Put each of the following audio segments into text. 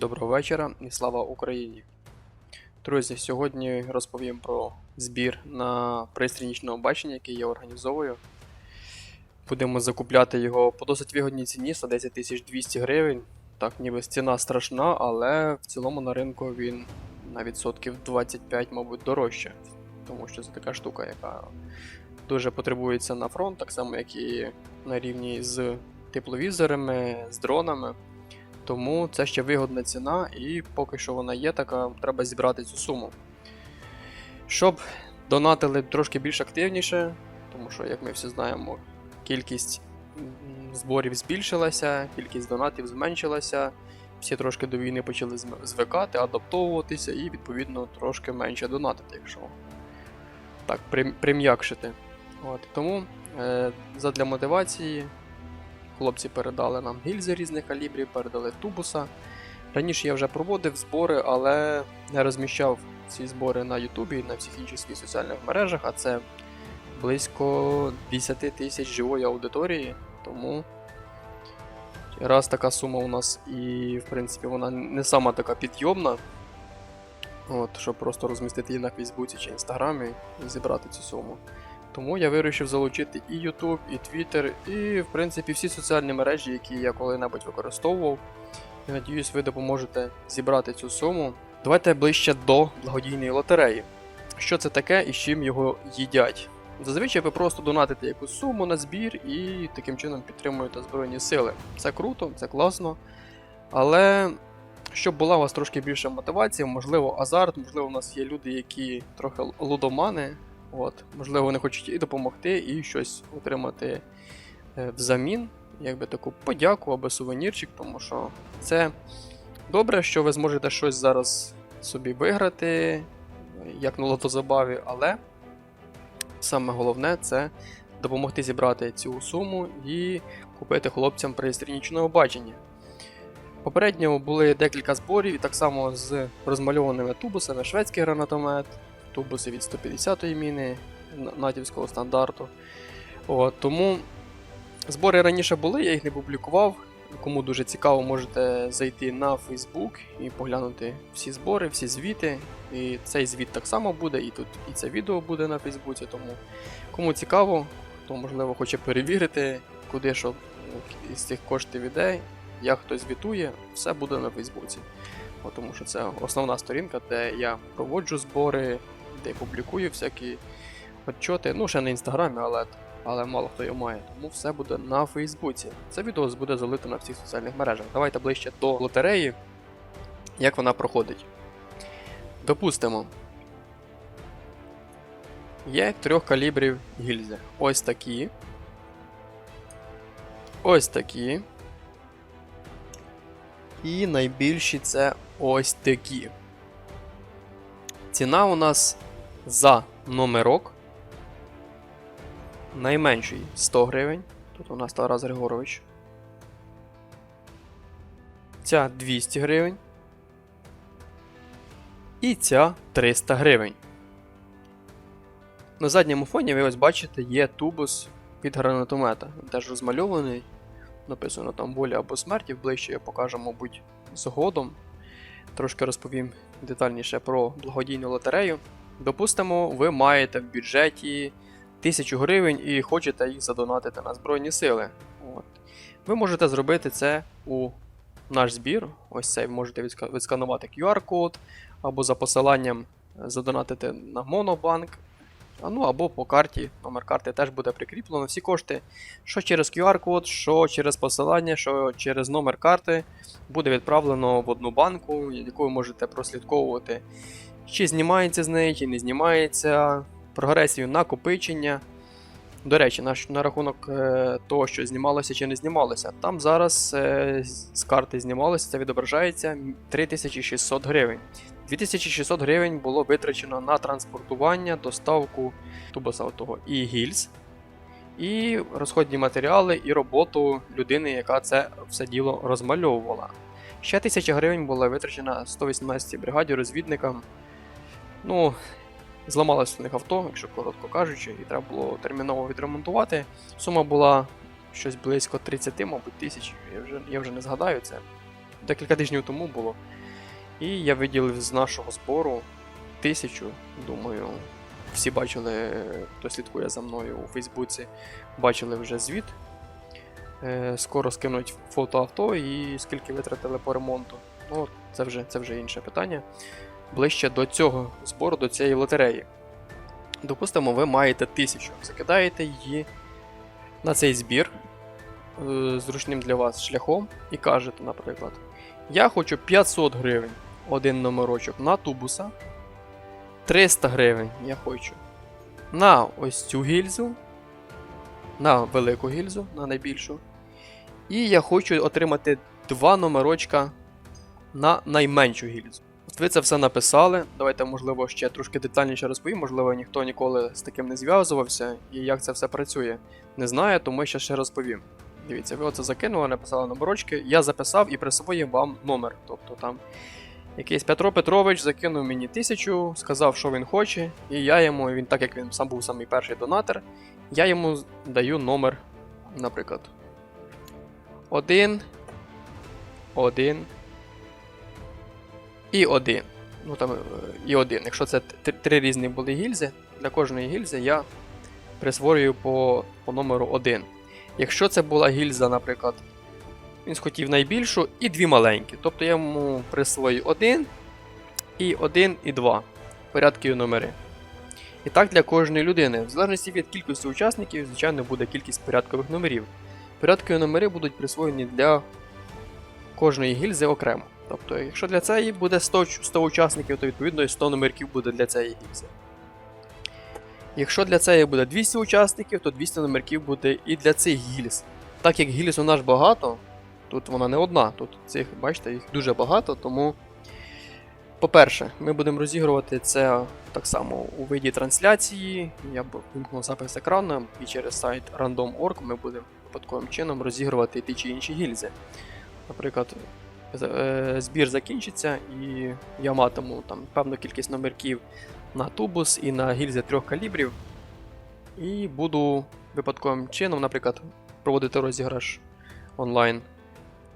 Доброго вечора і слава Україні. Друзі, сьогодні розповім про збір на пристрій нічного бачення, який я організовую. Будемо закупляти його по досить вигідній ціні 110 200 гривень. Так, ніби ціна страшна, але в цілому на ринку він на відсотків 25, мабуть, дорожче. Тому що це така штука, яка дуже потребується на фронт, так само, як і на рівні з тепловізорами, з дронами. Тому це ще вигодна ціна, і поки що вона є, така треба зібрати цю суму. Щоб донатили трошки більш активніше, тому що, як ми всі знаємо, кількість зборів збільшилася, кількість донатів зменшилася. Всі трошки до війни почали звикати, адаптовуватися і, відповідно, трошки менше донатити, якщо так, прим'якшити. Тому е, задля мотивації Хлопці передали нам гільзи різних калібрів, передали тубуса. Раніше я вже проводив збори, але не розміщав ці збори на Ютубі і на всіх інших соціальних мережах, а це близько 10 тисяч живої аудиторії. Тому раз така сума у нас і, в принципі, вона не сама така підйомна. От, щоб просто розмістити її на Фейсбуці чи Інстаграмі і зібрати цю суму. Тому я вирішив залучити і YouTube, і Twitter, і, в принципі, всі соціальні мережі, які я коли-небудь використовував. І надіюсь, ви допоможете зібрати цю суму. Давайте ближче до благодійної лотереї. Що це таке і з чим його їдять? Зазвичай ви просто донатите якусь суму на збір і таким чином підтримуєте Збройні сили. Це круто, це класно. Але щоб була у вас трошки більше мотивації, можливо, азарт, можливо, у нас є люди, які трохи лудомани, От, можливо, вони хочуть і допомогти, і щось отримати е, взамін, якби таку подяку або сувенірчик, тому що це добре, що ви зможете щось зараз собі виграти, як на лотозабаві, але саме головне це допомогти зібрати цю суму і купити хлопцям пристрій бачення. Попередньо були декілька зборів, і так само з розмальованими тубусами, шведський гранатомет, тубуси від 150-ї міни натівського стандарту. От, тому збори раніше були, я їх не публікував. Кому дуже цікаво, можете зайти на Facebook і поглянути всі збори, всі звіти. І цей звіт так само буде, і тут і це відео буде на Фейсбуці. Тому кому цікаво, хто можливо хоче перевірити, куди що із цих коштів іде, як хтось звітує, все буде на Фейсбуці. Тому що це основна сторінка, де я проводжу збори, де публікую всякі отчоти. Ну, ще на інстаграмі, але, але мало хто його має. Тому все буде на Фейсбуці. Це відео буде залито на всіх соціальних мережах. Давайте ближче до лотереї, як вона проходить. Допустимо. Є трьох калібрів гільзи. Ось такі. Ось такі. І найбільші це ось такі. Ціна у нас за номерок. Найменший 100 гривень. Тут у нас Тарас Григорович. Ця 200 гривень. І ця 300 гривень. На задньому фоні ви ось бачите є тубус від гранатомета. Він теж розмальований. Написано там воля або смерті, ближче я покажу, мабуть, згодом. Трошки розповім детальніше про благодійну лотерею. Допустимо, ви маєте в бюджеті 1000 гривень і хочете їх задонатити на Збройні Сили. От. Ви можете зробити це у наш збір. Ось цей можете відсканувати QR-код, або за посиланням задонатити на Монобанк. Ну або по карті, номер карти теж буде прикріплено. Всі кошти, що через QR-код, що через посилання, що через номер карти, буде відправлено в одну банку, яку ви можете прослідковувати, чи знімається з неї, чи не знімається, прогресію накопичення. До речі, на, на рахунок е, того, що знімалося чи не знімалося, там зараз е, з карти знімалося, це відображається 3600 гривень. 2600 гривень було витрачено на транспортування, доставку тубуса того і гільз, і розходні матеріали, і роботу людини, яка це все діло розмальовувала. Ще 1000 гривень була витрачена 118-й бригаді розвідникам. Ну, зламалося у них авто, якщо коротко кажучи, і треба було терміново відремонтувати. Сума була щось близько 30, мабуть, тисяч. Я вже, я вже не згадаю це. декілька тижнів тому було. І я виділив з нашого збору тисячу. Думаю, всі бачили, хто слідкує за мною у Фейсбуці, бачили вже звіт. Е, Скоро скинуть фото авто і скільки витратили по ремонту. Ну, це вже, це вже інше питання. Ближче до цього збору, до цієї лотереї. Допустимо, ви маєте тисячу, закидаєте її на цей збір е, зручним для вас шляхом і кажете, наприклад, я хочу 500 гривень один номерочок на тубуса, 300 гривень я хочу на ось цю гільзу, на велику гільзу, на найбільшу. І я хочу отримати два номерочка на найменшу гільзу. Ви це все написали. Давайте, можливо, ще трошки детальніше розповім. Можливо, ніхто ніколи з таким не зв'язувався, і як це все працює. Не знаю, тому я ще розповім. Дивіться, ви оце закинули, написали номерочки. Я записав і присвоїв вам номер. Тобто там якийсь Петро Петрович закинув мені тисячу, сказав, що він хоче, і я йому, він, так як він сам був самий перший донатор, я йому даю номер, наприклад. Один. Один. І один. Ну там е, і один. Якщо це три різні були гільзи, для кожної гільзи я присвоюю по, по номеру 1. Якщо це була гільза, наприклад, він схотів найбільшу і дві маленькі. Тобто я йому присвою 1 і 1 і 2 порядки і номери. І так для кожної людини. В залежності від кількості учасників, звичайно, буде кількість порядкових номерів. Порядкові номери будуть присвоєні для кожної гільзи окремо. Тобто, якщо для цієї буде 100, 100 учасників, то відповідно і 100 номерків буде для цієї гільзи. Якщо для цієї буде 200 учасників, то 200 номерків буде і для цих гільз. Так як гільз у нас багато, тут вона не одна, тут цих, бачите, їх дуже багато, тому. По-перше, ми будемо розігрувати це так само у виді трансляції. Я б вимкнув запис екрану, і через сайт random.org ми будемо випадковим чином розігрувати ті чи інші гільзи. Наприклад, збір закінчиться, і я матиму там певну кількість номерків на тубус і на гільзи трьох калібрів. І буду випадковим чином, наприклад, проводити розіграш онлайн.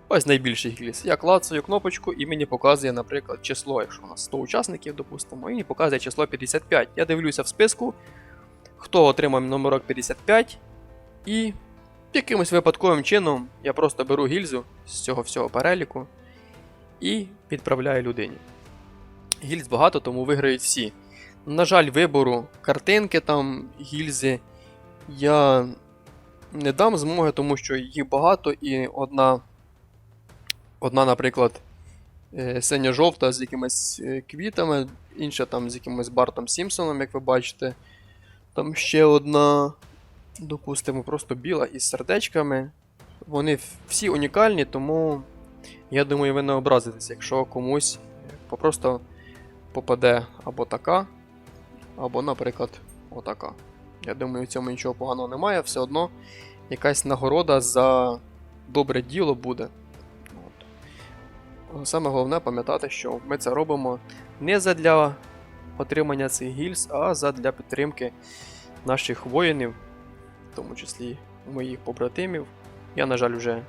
Ось найбільший гільз. Я клацаю кнопочку і мені показує, наприклад, число, якщо у нас 100 учасників, допустимо, і мені показує число 55. Я дивлюся в списку, хто отримав номерок 55, і якимось випадковим чином я просто беру гільзу з цього всього переліку і відправляю людині. Гільз багато, тому виграють всі. На жаль, вибору картинки там, гільзи я не дам змоги, тому що їх багато, і одна, одна наприклад, е, синьо-жовта з якимись е, квітами, інша там з якимось Бартом Сімпсоном, як ви бачите. Там ще одна, допустимо, просто біла із сердечками. Вони всі унікальні, тому я думаю, ви не образитесь, якщо комусь е, попаде або така, або, наприклад, отака. Я думаю, в цьому нічого поганого немає, все одно якась нагорода за добре діло буде. От. Саме головне пам'ятати, що ми це робимо не задля отримання цих гільз, а задля підтримки наших воїнів, в тому числі моїх побратимів. Я, на жаль, вже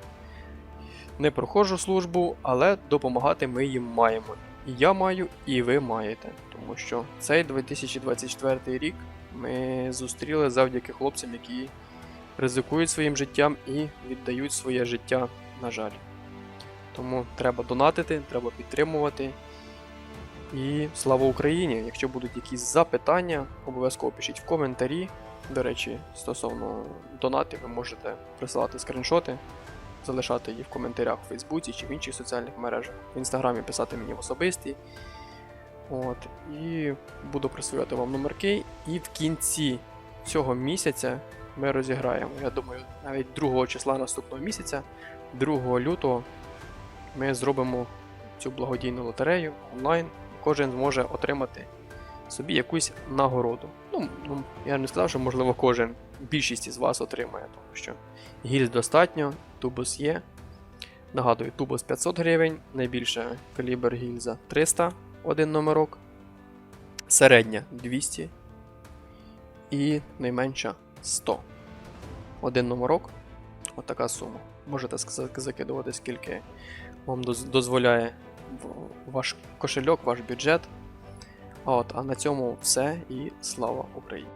не проходжу службу, але допомагати ми їм маємо. І я маю, і ви маєте. Тому що цей 2024 рік ми зустріли завдяки хлопцям, які ризикують своїм життям і віддають своє життя, на жаль. Тому треба донатити, треба підтримувати. І слава Україні! Якщо будуть якісь запитання, обов'язково пишіть в коментарі. До речі, стосовно донатів, ви можете присилати скріншоти, залишати їх в коментарях у Фейсбуці чи в інших соціальних мережах. В інстаграмі писати мені в особисті. От, і буду присвоювати вам номерки. І в кінці цього місяця ми розіграємо. Я думаю, навіть 2 числа наступного місяця, 2 лютого, ми зробимо цю благодійну лотерею онлайн. Кожен зможе отримати собі якусь нагороду. Ну, ну, я не сказав, що можливо кожен, більшість із вас отримає, тому що гільз достатньо, тубус є. Нагадую, тубус 500 гривень, найбільша калібр гільза 300 один номерок, середня 200 і найменша 100. Один номерок, отака сума. Можете закидувати скільки вам дозволяє ваш кошельок, ваш бюджет. От, а на цьому все і слава Україні!